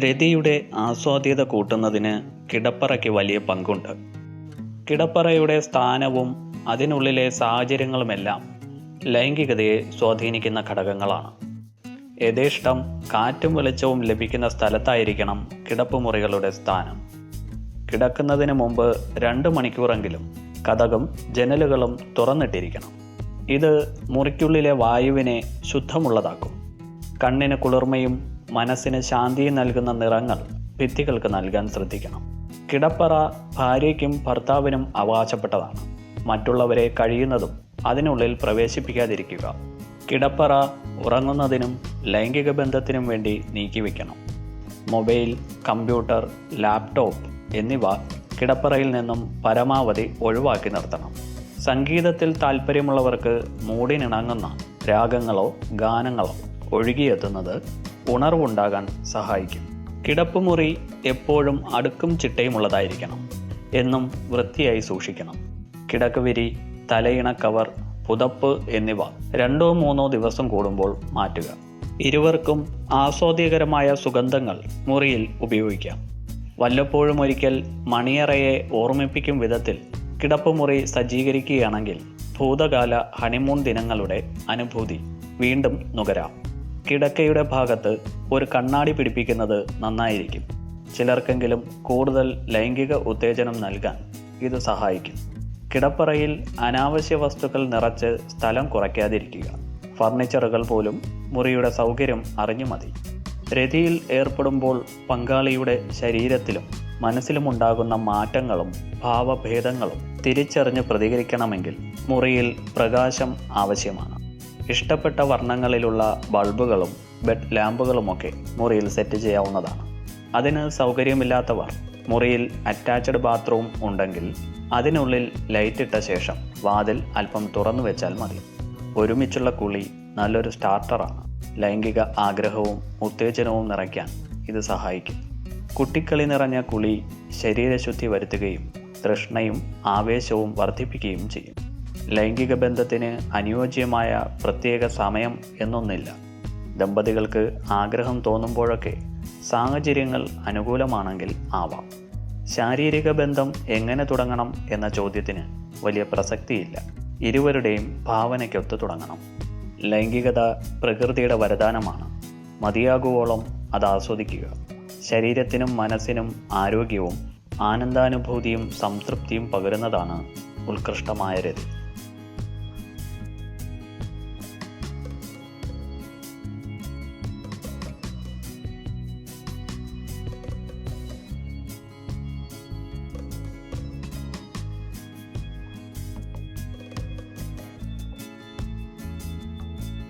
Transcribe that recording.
രതിയുടെ ആസ്വാദ്യത കൂട്ടുന്നതിന് കിടപ്പറയ്ക്ക് വലിയ പങ്കുണ്ട്. കിടപ്പറയുടെ സ്ഥാനവും അതിനുള്ളിലെ സാഹചര്യങ്ങളുമെല്ലാം ലൈംഗികതയെ സ്വാധീനിക്കുന്ന ഘടകങ്ങളാണ്. യഥേഷ്ടം കാറ്റും വെളിച്ചവും ലഭിക്കുന്ന സ്ഥലത്തായിരിക്കണം കിടപ്പുമുറികളുടെ സ്ഥാനം. കിടക്കുന്നതിന് മുമ്പ് രണ്ട് മണിക്കൂറെങ്കിലും കഥകും ജനലുകളും തുറന്നിട്ടിരിക്കണം. ഇത് മുറിക്കുള്ളിലെ വായുവിനെ ശുദ്ധമുള്ളതാക്കും. കണ്ണിന് കുളിർമയും മനസ്സിന് ശാന്തി നൽകുന്ന നിറങ്ങൾ ഭിത്തികൾക്ക് നൽകാൻ ശ്രദ്ധിക്കണം. കിടപ്പറ ഭാര്യയ്ക്കും ഭർത്താവിനും അവകാശപ്പെട്ടതാണ്. മറ്റുള്ളവരെ കഴിയുന്നതും അതിനുള്ളിൽ പ്രവേശിപ്പിക്കാതിരിക്കുക. കിടപ്പറ ഉറങ്ങുന്നതിനും ലൈംഗിക ബന്ധത്തിനും വേണ്ടി നീക്കിവെക്കണം. മൊബൈൽ കമ്പ്യൂട്ടർ ലാപ്ടോപ്പ് എന്നിവ കിടപ്പറയിൽ നിന്നും പരമാവധി ഒഴിവാക്കി നിർത്തണം. സംഗീതത്തിൽ താല്പര്യമുള്ളവർക്ക് മൂടിനിണങ്ങുന്ന രാഗങ്ങളോ ഗാനങ്ങളോ ഒഴുകിയെത്തുന്നത് ഉണർവുണ്ടാകാൻ സഹായിക്കും. കിടപ്പുമുറി എപ്പോഴും അടുക്കും ചിട്ടയുമുള്ളതായിരിക്കണം എന്നും വൃത്തിയായി സൂക്ഷിക്കണം. കിടക്കുവിരി തലയിണ കവർ പുതപ്പ് എന്നിവ രണ്ടോ മൂന്നോ ദിവസം കൂടുമ്പോൾ മാറ്റുക. ഇരുവർക്കും ആസ്വാദ്യകരമായ സുഗന്ധങ്ങൾ മുറിയിൽ ഉപയോഗിക്കാം. വല്ലപ്പോഴും ഒരിക്കൽ മണിയറയെ ഓർമ്മിപ്പിക്കും വിധത്തിൽ കിടപ്പുമുറി സജ്ജീകരിക്കുകയാണെങ്കിൽ ഭൂതകാല ഹണിമൂൺ ദിനങ്ങളുടെ അനുഭൂതി വീണ്ടും നുകരാം. കിടക്കയുടെ ഭാഗത്ത് ഒരു കണ്ണാടി പിടിപ്പിക്കുന്നത് നന്നായിരിക്കും. ചിലർക്കെങ്കിലും കൂടുതൽ ലൈംഗിക ഉത്തേജനം നൽകാൻ ഇത് സഹായിക്കും. കിടപ്പറയിൽ അനാവശ്യ വസ്തുക്കൾ നിറച്ച് സ്ഥലം കുറയ്ക്കാതിരിക്കുക. ഫർണിച്ചറുകൾ പോലും മുറിയുടെ സൗകര്യം അറിഞ്ഞു മതി. രതിയിൽ ഏർപ്പെടുമ്പോൾ പങ്കാളിയുടെ ശരീരത്തിലും മനസ്സിലുമുണ്ടാകുന്ന മാറ്റങ്ങളും ഭാവഭേദങ്ങളും തിരിച്ചറിഞ്ഞ് പ്രതികരിക്കണമെങ്കിൽ മുറിയിൽ പ്രകാശം ആവശ്യമാണ്. ഇഷ്ടപ്പെട്ട വർണങ്ങളിലുള്ള ബൾബുകളും ബെഡ് ലാമ്പുകളുമൊക്കെ മുറിയിൽ സെറ്റ് ചെയ്യാവുന്നതാണ്. അതിന് സൗകര്യമില്ലാത്തവർ മുറിയിൽ അറ്റാച്ച്ഡ് ബാത്റൂം ഉണ്ടെങ്കിൽ അതിനുള്ളിൽ ലൈറ്റ് ഇട്ട ശേഷം വാതിൽ അല്പം തുറന്നു വെച്ചാൽ മതി. ഒരുമിച്ചുള്ള കുളി നല്ലൊരു സ്റ്റാർട്ടറാണ് ലൈംഗിക ആഗ്രഹവും ഉത്തേജനവും നിറയ്ക്കാൻ ഇത് സഹായിക്കും. കുട്ടിക്കളി നിറഞ്ഞ കുളി ശരീരശുദ്ധി വരുത്തുകയും തൃഷ്ണയും ആവേശവും വർദ്ധിപ്പിക്കുകയും ചെയ്യും. ലൈംഗിക ബന്ധത്തിന് അനുയോജ്യമായ പ്രത്യേക സമയം എന്നൊന്നില്ല. ദമ്പതികൾക്ക് ആഗ്രഹം തോന്നുമ്പോഴൊക്കെ സാഹചര്യങ്ങൾ അനുകൂലമാണെങ്കിൽ ആവാം. ശാരീരിക ബന്ധം എങ്ങനെ തുടങ്ങണം എന്ന ചോദ്യത്തിന് വലിയ പ്രസക്തിയില്ല. ഇരുവരുടെയും ഭാവനയ്ക്കൊത്ത് തുടങ്ങണം. ലൈംഗികത പ്രകൃതിയുടെ വരദാനമാണ്. മതിയാകുവോളം അത് ആസ്വദിക്കുക. ശരീരത്തിനും മനസ്സിനും ആരോഗ്യവും ആനന്ദാനുഭൂതിയും സംതൃപ്തിയും പകരുന്നതാണ് ഉത്കൃഷ്ടമായ രതി.